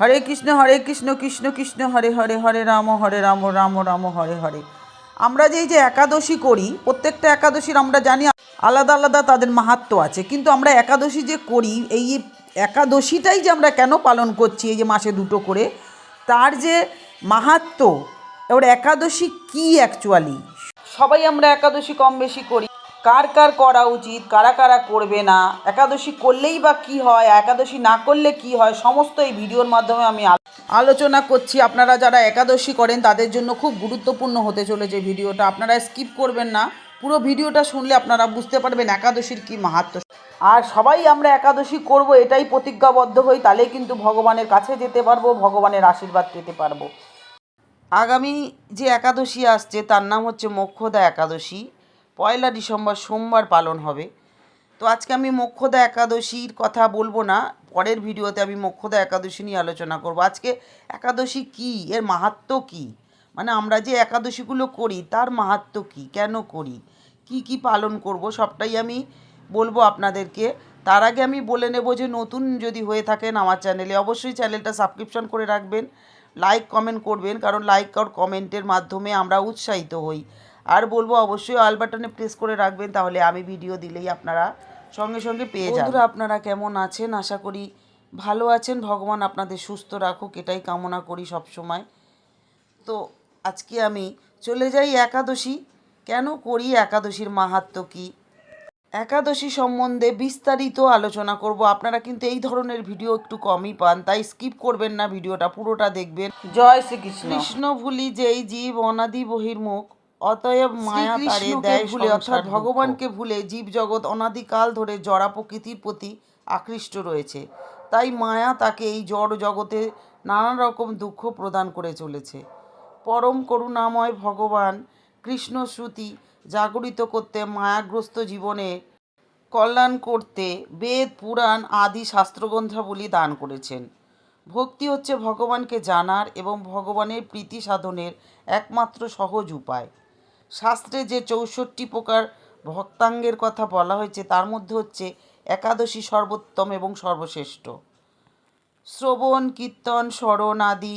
হরে কৃষ্ণ হরে কৃষ্ণ কৃষ্ণ কৃষ্ণ, হরে হরে হরে, রাম হরে, রাম রাম রাম, হরে হরে। আমরা যে এই যে একাদশী করি, প্রত্যেকটা একাদশীর আমরা জানি আলাদা আলাদা তাদের মাহাত্ম্য আছে। কিন্তু আমরা একাদশী যে করি, এই একাদশীটাই যে আমরা কেন পালন করছি, এই যে মাসে দুটো করে, তার যে মাহাত্ম্য এবার একাদশী কি অ্যাকচুয়ালি সবাই আমরা একাদশী কম বেশি করি। কার কার করা উচিত, কারা কারা করবে না, একাদশী করলেই বা কি হয়, একাদশী না করলে কি হয়, সমস্ত এই ভিডিওর মাধ্যমে আমি আলোচনা করছি। আপনারা যারা একাদশী করেন, তাদের জন্য খুব গুরুত্বপূর্ণ হতে চলেছে ভিডিওটা। আপনারা স্কিপ করবেন না। পুরো ভিডিওটা শুনলে আপনারা বুঝতে পারবেন একাদশীর কি মাহাত্ম্য আর সবাই আমরা একাদশী করব, এটাই প্রতিজ্ঞাবদ্ধ হই, তাহলে কিন্তু ভগবানের কাছে যেতে পারব, ভগবানের আশীর্বাদ পেতে পারব। আগামী যে একাদশী আসছে, তার নাম হচ্ছে মোক্ষদা একাদশী। পয়লা ডিসেম্বর সোমবার পালন হবে। তো আজকে আমি মোক্ষদা একাদশীর কথা বলব না। পরের ভিডিওতে আমি মোক্ষদা একাদশী নিয়ে আলোচনা করব। আজকে একাদশী কি? এর মাহাত্ম্য কি? মানে আমরা যে একাদশীগুলো করি, তার মাহাত্ম কি? কেন করি? কি কি পালন করব? সবটাই আমি বলব আপনাদেরকে। তার আগে আমি বলে নেব যে, নতুন যদি হয়ে থাকেন আমার চ্যানেলে, অবশ্যই চ্যানেলটা সাবস্ক্রিপশন করে রাখবেন। লাইক কমেন্ট করবেন, কারণ লাইক আর কমেন্টের মাধ্যমে আমরা উৎসাহিত হই। আর বলব অবশ্যই অল বাটনে প্রেস করে রাখবেন তাহলে আমি ভিডিও দিলেই আপনারা সঙ্গে সঙ্গে পেয়ে যাবেন। বন্ধুরা আপনারা কেমন আছেন? আশা করি ভালো আছেন। ভগবান আপনাদের সুস্থ রাখুক এটাই কামনা করি সব সময় তো আজকে আমি চলে যাই একাদশী। কেন করি একাদশীর মাহাত্ম্য কী? একাদশী সম্বন্ধে বিস্তারিত আলোচনা করব। আপনারা কিন্তু এই ধরনের ভিডিও একটু কমই পান তাই স্কিপ করবেন না ভিডিওটা পুরোটা দেখবেন। জয় শ্রীকৃষ্ণ। কৃষ্ণ ভুলি যেই জীব অনাদি বহির্মুখ অতএব মায়া তারে দেয় ভুলে অর্থাৎ ভগবানকে ভুলে জীব জগৎ অনাদিকাল ধরে জড়া প্রকৃতির প্রতি আকৃষ্ট রয়েছে। তাই মায়া তাকে এই জড় জগতে নানা রকম দুঃখ প্রদান করে চলেছে। পরম করুণাময় ভগবান কৃষ্ণ শ্রুতি জাগরিত করতে মায়াগ্রস্ত জীবনে কল্যাণ করতে বেদ পুরাণ আদি শাস্ত্রগ্রন্থাবলী দান করেছেন। ভক্তি হচ্ছে ভগবানকে জানার এবং ভগবানের প্রীতি সাধনের একমাত্র সহজ উপায়। শাস্ত্রে যে চৌষট্টি প্রকার ভক্তাঙ্গের কথা বলা হয়েছে, তার মধ্যে হচ্ছে একাদশী সর্বোত্তম এবং সর্বশ্রেষ্ঠ। শ্রবণ, কীর্তন, স্মরণ আদি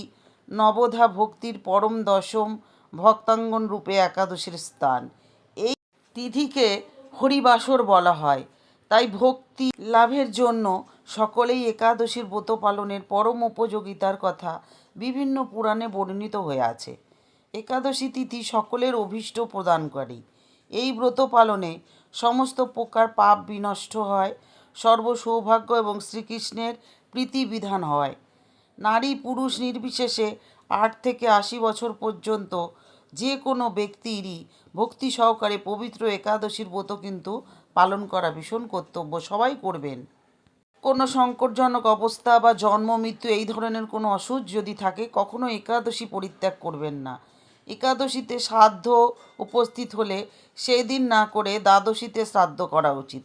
নবধা ভক্তির পরম দশম ভক্তাঙ্গন রূপে একাদশীর স্থান। এই তিথিকে হরিবাসর বলা হয়। তাই ভক্তি লাভের জন্য সকলেই একাদশীর ব্রত পালনের পরম উপযোগিতার কথা বিভিন্ন পুরাণে বর্ণিত হয়ে আছে। একাদশী তিথি সকলের অভীষ্ট প্রদানকারী। এই ব্রত পালনে সমস্ত প্রকার পাপ বিনষ্ট হয় সর্ব সৌভাগ্য এবং শ্রীকৃষ্ণের প্রীতি বিধান হয়। নারী পুরুষ নির্বিশেষে আট থেকে আশি বছর পর্যন্ত যে কোনো ব্যক্তিরই ভক্তি সহকারে পবিত্র একাদশীর ব্রত কিন্তু পালন করা ভীষণ কর্তব্য, সবাই করবেন। কোনো সংকটজনক অবস্থা বা জন্ম, মৃত্যু এই ধরনের কোনো অসুখ যদি থাকে, কখনো একাদশী পরিত্যাগ করবেন না। একাদশীতে শ্রাদ্ধ উপস্থিত হলে সেই দিন না করে দ্বাদশীতে শ্রাদ্ধ করা উচিত।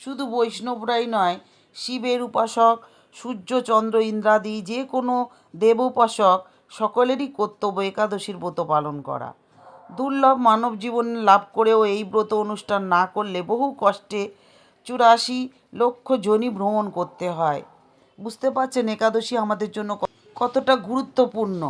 শুধু বৈষ্ণবরাই নয়, শিবের উপাসক, সূর্য, চন্দ্র, ইন্দ্রাদি, যে কোনো দেব উপাসক সকলেরই কর্তব্য একাদশীর ব্রত পালন করা। দুর্লভ মানব জীবন লাভ করেও এই ব্রত অনুষ্ঠান না করলে বহু কষ্টে চুরাশি লক্ষ জনি ভ্রমণ করতে হয়। বুঝতে পারছেন একাদশী আমাদের জন্য কতটা গুরুত্বপূর্ণ।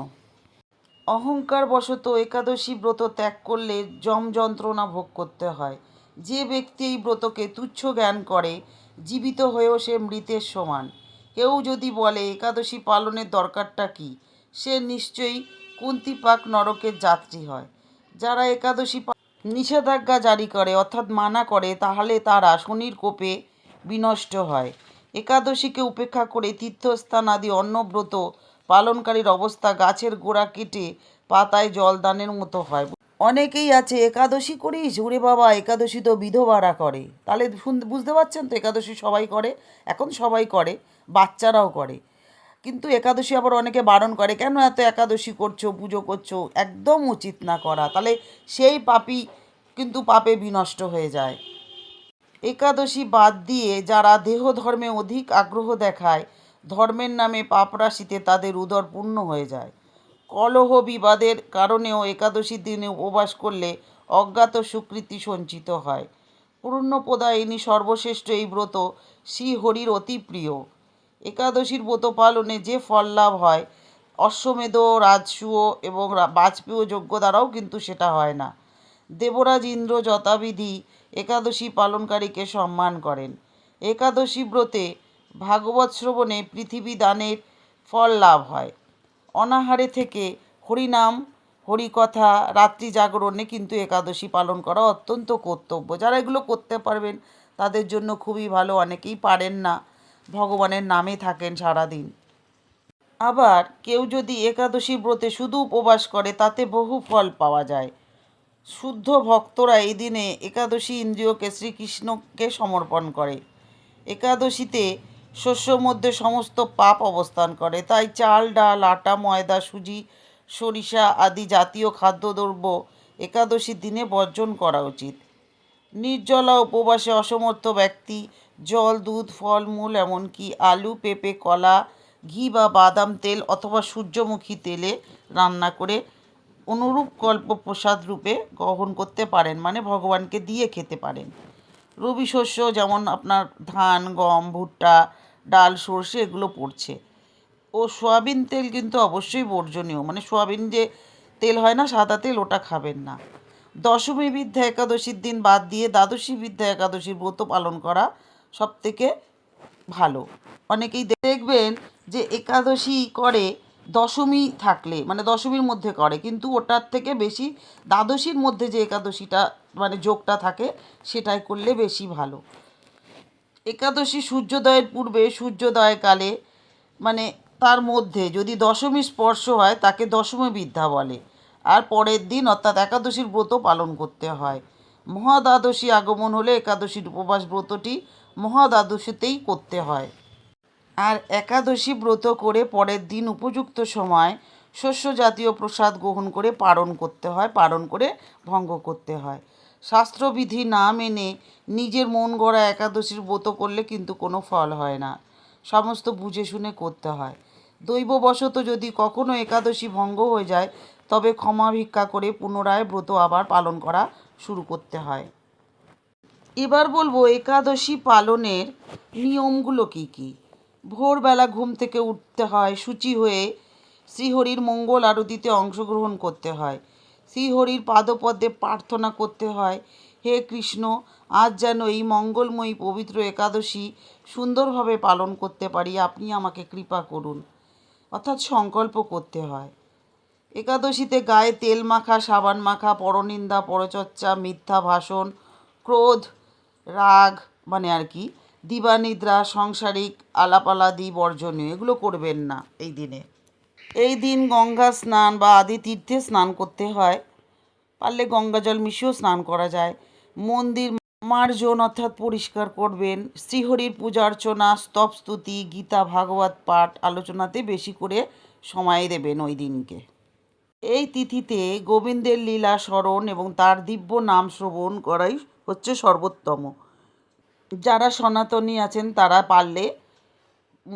অহংকার বশত একাদশী ব্রত ত্যাগ করলে যম যন্ত্রণা ভোগ করতে হয়। যে ব্যক্তি এই ব্রতকে তুচ্ছ জ্ঞান করে, জীবিত হয়েও সে মৃতের সমান। কেউ যদি বলে, একাদশী পালনের দরকারটা কি? সে নিশ্চয়ই কুন্তিপাক নরকের যাত্রী হয়। যারা একাদশী নিষেধাজ্ঞা জারি করে, অর্থাৎ মানা করে, তাহলে তারা শনির কোপে বিনষ্ট হয়। একাদশীকে উপেক্ষা করে তীর্থস্থান আদি অন্নব্রত পালনকারীর অবস্থা গাছের গোড়া কেটে পাতায় জলদানের মতো হয়। অনেকেই আছে একাদশী করিস ওরে বাবা, একাদশী তো বিধবারা করে। তাহলে বুঝতে পারছেন তো একাদশী সবাই করে? এখন সবাই করে, বাচ্চারাও করে। কিন্তু একাদশী আবার অনেকে বারণ করে, কেন এত একাদশী করছ, পুজো করছ? একদম উচিত না করা। তাহলে সেই পাপই কিন্তু পাপে বিনষ্ট হয়ে যায়। একাদশী বাদ দিয়ে যারা দেহ ধর্মে অধিক আগ্রহ দেখায় ধর্মের নামে পাপরাশিতে তাদের উদর পূর্ণ হয়ে যায়। কলহ বিবাদের কারণেও একাদশীর দিনে উপবাস করলে অজ্ঞাত সুকৃতি সঞ্চিত হয়। পূর্ণপ্রদায়িনী সর্বশ্রেষ্ঠ এই ব্রত শ্রীহরির অতি প্রিয়। একাদশীর ব্রত পালনে যে ফল লাভ হয়, অশ্বমেধ, রাজসূয় এবং বাজপেয় যজ্ঞ দ্বারাও কিন্তু সেটা হয় না। দেবরাজ ইন্দ্র যথাবিধি একাদশী পালনকারীকে সম্মান করেন। একাদশী ব্রতে ভাগবত শ্রবণে পৃথিবী দানের ফল লাভ হয়। অনাহারে থেকে হরিনাম, হরিকথা, রাত্রি জাগরণে কিন্তু একাদশী পালন করা অত্যন্ত কর্তব্য। যারা এগুলো করতে পারবেন, তাদের জন্য খুবই ভালো, অনেকেই পারেন না। ভগবানের নামে থাকেন সারাদিন। আবার কেউ যদি একাদশী ব্রতে শুধু উপবাস করে, তাতে বহু ফল পাওয়া যায়। শুদ্ধ ভক্তরা এই দিনে একাদশী ইন্দ্রিয়কে শ্রীকৃষ্ণকে সমর্পণ করে। একাদশীতে শস্যর মধ্যে সমস্ত পাপ অবস্থান করে। তাই চাল, ডাল, আটা, ময়দা, সুজি, সরিষা আদি জাতীয় খাদ্যদ্রব্য একাদশীর দিনে বর্জন করা উচিত। নির্জলা উপবাসে অসমর্থ ব্যক্তি জল, দুধ ফলমূল এমনকি আলু, পেঁপে, কলা, ঘি বা বাদাম তেল অথবা সূর্যমুখী তেলে রান্না করে অনুরূপ কল্প প্রসাদ রূপে গ্রহণ করতে পারেন মানে ভগবানকে দিয়ে খেতে পারেন। রবি শস্য যেমন আপনার ধান, গম, ভুট্টা ডাল, সর্ষে এগুলো পড়ছে। ও সয়াবিন তেল কিন্তু অবশ্যই বর্জনীয়। মানে সয়াবিন যে তেল হয় না, সাদা তেল ওটা খাবেন না। দশমী বিদ্যা একাদশীর দিন বাদ দিয়ে দ্বাদশী বিদ্যা একাদশীর ব্রত পালন করা সব থেকে ভালো। অনেকেই দেখবেন যে একাদশী করে, দশমী থাকলে মানে দশমীর মধ্যে করে, কিন্তু ওটার থেকে বেশি দ্বাদশীর মধ্যে যে একাদশীটা মানে যোগটা থাকে, সেটাই করলে বেশি ভালো। একাদশী সূর্যোদয়ের পূর্বে, সূর্যোদয়কালে মানে তার মধ্যে যদি দশমী স্পর্শ হয়, তাকে দশমী বিদ্যা বলে। আর পরের দিন অর্থাৎ একাদশীর ব্রত পালন করতে হয়। মহাদ্বাদশী আগমন হলে একাদশীর উপবাস ব্রতটি মহাদ্বাদশীতেই করতে হয়। আর একাদশী ব্রত করে পরের দিন উপযুক্ত সময় শস্য জাতীয় প্রসাদ গ্রহণ করে পালন করতে হয়, পালন করে ভঙ্গ করতে হয়। শাস্ত্রবিধি না মেনে নিজের মন গড়া একাদশীর ব্রত করলে কিন্তু কোনো ফল হয় না। সমস্ত বুঝে শুনে করতে হয়। দৈববশত যদি কখনো একাদশী ভঙ্গ হয়ে যায়, তবে ক্ষমা ভিক্ষা করে পুনরায় ব্রত আবার পালন করা শুরু করতে হয়। এবার বলব, একাদশী পালনের নিয়মগুলো কি কি? ভোরবেলা ঘুম থেকে উঠতে হয় শুচি হয়ে শ্রীহরির মঙ্গল আরতিতে অংশগ্রহণ করতে হয়। শ্রীহরির পাদপদ্মে প্রার্থনা করতে হয়, হে কৃষ্ণ, আজ যেন এই মঙ্গলময়ী পবিত্র একাদশী সুন্দরভাবে পালন করতে পারি, আপনি আমাকে কৃপা করুন। অর্থাৎ সংকল্প করতে হয়। একাদশীতে গায়ে তেল মাখা, সাবান মাখা, পরনিন্দা, পরচর্চা, মিথ্যা ভাষণ, ক্রোধ, রাগ মানে আর কি, দিবানিদ্রা, সংসারিক আলাপালাদি, বর্জনীয়, এগুলো করবেন না এই দিনে। এই দিন গঙ্গা স্নান বা আদি তীর্থে স্নান করতে হয়। পারলে গঙ্গা জল মিশিয়েও স্নান করা যায়। মন্দির মার্জন অর্থাৎ পরিষ্কার করবেন। শ্রীহরির পূজা অর্চনা, স্তব স্তুতি, গীতা, ভাগবত পাঠ আলোচনাতে বেশি করে সময় দেবেন ওই দিনকে। এই তিথিতে গোবিন্দের লীলা স্মরণ এবং তার দিব্য নাম শ্রবণ করাই হচ্ছে সর্বোত্তম। যারা সনাতনী আছেন তারা পারলে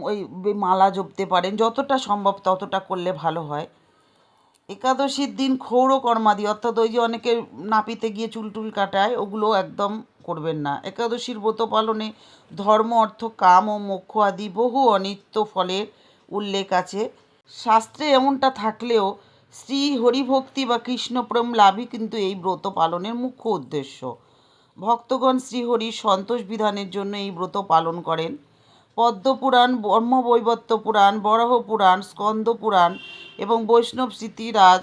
ওই মালা জপতে পারেন, যতটা সম্ভব ততটা করলে ভালো হয়। একাদশীর দিন ক্ষৌর কর্মাদি, অর্থাৎ ওই যে অনেকে নাপিতে গিয়ে চুল টুল কাটায় ওগুলো একদম করবেন না। একাদশীর ব্রত পালনে ধর্ম, অর্থ, কাম ও মোক্ষ আদি বহু অনিত্য ফলের উল্লেখ আছে। শাস্ত্রে এমনটা থাকলেও শ্রী হরিভক্তি বা কৃষ্ণপ্রেম লাভই কিন্তু এই ব্রত পালনের মুখ্য উদ্দেশ্য। ভক্তগণ শ্রীহরির সন্তোষ বিধানের জন্য এই ব্রত পালন করেন। পদ্মপুরাণ ব্রহ্মবৈবর্ত পুরাণ বরাহ পুরাণ, স্কন্দ পুরাণ এবং বৈষ্ণব স্মৃতিরাজ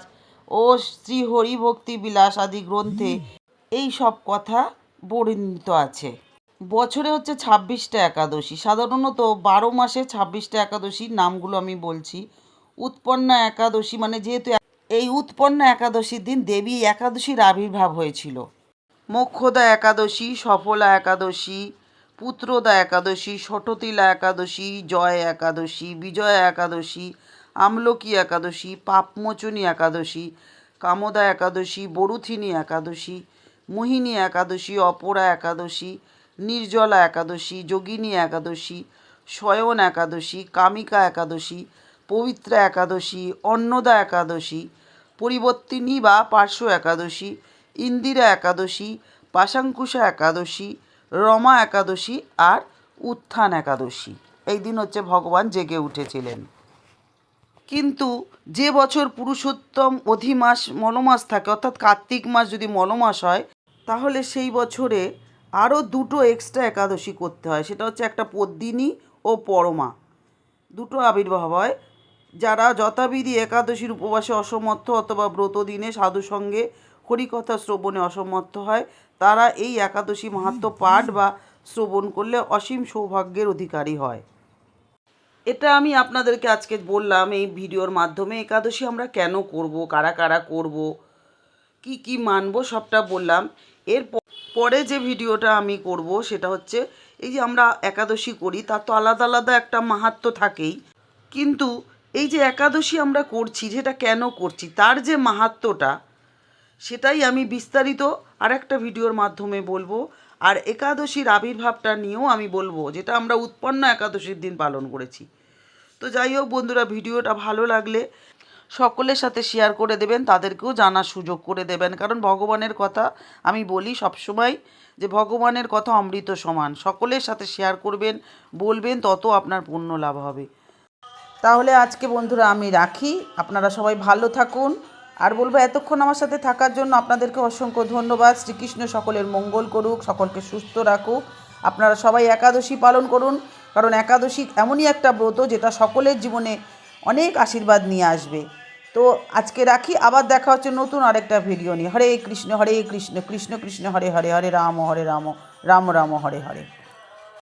ও শ্রী হরিভক্তি বিলাস আদি গ্রন্থে এই সব কথা বর্ণিত আছে। বছরে হচ্ছে ছাব্বিশটা একাদশী। সাধারণত বারো মাসে ছাব্বিশটা একাদশীর নামগুলো আমি বলছি। উৎপন্না একাদশী মানে যেহেতু এই উৎপন্না একাদশীর দিন দেবী একাদশীর আবির্ভাব হয়েছিল। মোক্ষদা একাদশী, সফলা একাদশী পুত্রদা একাদশী ষটতিলা একাদশী, জয় একাদশী, বিজয়া একাদশী, আমলকি একাদশী, পাপমোচনী একাদশী, কামদা একাদশী, বরুথিনী একাদশী, মোহিনী একাদশী, অপরা একাদশী, নির্জলা একাদশী, যোগিনী একাদশী শয়ন একাদশী, কামিকা একাদশী, পবিত্রা একাদশী, অন্নদা একাদশী পরিবর্তিনী বা পার্শ্ব একাদশী, ইন্দিরা একাদশী, পাশাঙ্কুশা একাদশী রমা একাদশী আর উত্থান একাদশী। এই দিন হচ্ছে ভগবান জেগে উঠেছিলেন। কিন্তু যে বছর পুরুষোত্তম অধিমাস মলমাস থাকে, অর্থাৎ কার্তিক মাস যদি মলমাস হয়, তাহলে সেই বছরে আরও দুটো এক্সট্রা একাদশী করতে হয়। সেটা হচ্ছে একটা পদ্মিনী ও পরমা। দুটো আবির্ভাব হয়। যারা যথাবিধি একাদশীর উপবাসে অসমর্থ অথবা ব্রত দিনে সাধু সঙ্গে হরিকথা শ্রবণে অসমর্থ হয়। তারা এই একাদশী মাহাত্ম পাঠ বা শ্রবণ করলে অসীম সৌভাগ্যের অধিকারী হয়। এটা আমি আপনাদেরকে আজকে বললাম, এই ভিডিওর মাধ্যমে একাদশী আমরা কেন করব, কারা কারা করব, কি কি মানব সবটা বললাম। এর পরে যে ভিডিওটা আমি করব সেটা হচ্ছে, এই যে আমরা একাদশী করি, তার তো আলাদা আলাদা একটা মাহাত্ম থাকেই। কিন্তু এই যে একাদশী আমরা করছি, যেটা কেন করছি, তার যে মাহাত্মটা সেটাই আমি বিস্তারিত আর একটা ভিডিওর মাধ্যমে বলব। আর একাদশীর আবির্ভাবটা নিয়েও আমি বলব, যেটা আমরা উৎপন্ন একাদশীর দিন পালন করেছি। তো যাই হোক বন্ধুরা, ভিডিওটা ভালো লাগলে সকলের সাথে শেয়ার করে দেবেন, তাদেরকেও জানার সুযোগ করে দেবেন। কারণ ভগবানের কথা আমি বলি সবসময়, যে ভগবানের কথা অমৃত সমান। সকলের সাথে শেয়ার করবেন, বলবেন, তত আপনার পুণ্য লাভ হবে। তাহলে আজকে বন্ধুরা আমি রাখি। আপনারা সবাই ভালো থাকুন। আর বলব এতক্ষণ আমার সাথে থাকার জন্য আপনাদেরকে অসংখ্য ধন্যবাদ। শ্রীকৃষ্ণ সকলের মঙ্গল করুক, সকলকে সুস্থ রাখুক। আপনারা সবাই একাদশী পালন করুন, কারণ একাদশী এমনই একটা ব্রত যেটা সকলের জীবনে অনেক আশীর্বাদ নিয়ে আসবে। তো আজকে রাখি, আবার দেখা হচ্ছে নতুন আরেকটা ভিডিও নিয়ে। হরে কৃষ্ণ হরে কৃষ্ণ কৃষ্ণ কৃষ্ণ, হরে হরে হরে রাম হরে রাম রাম রাম, হরে হরে।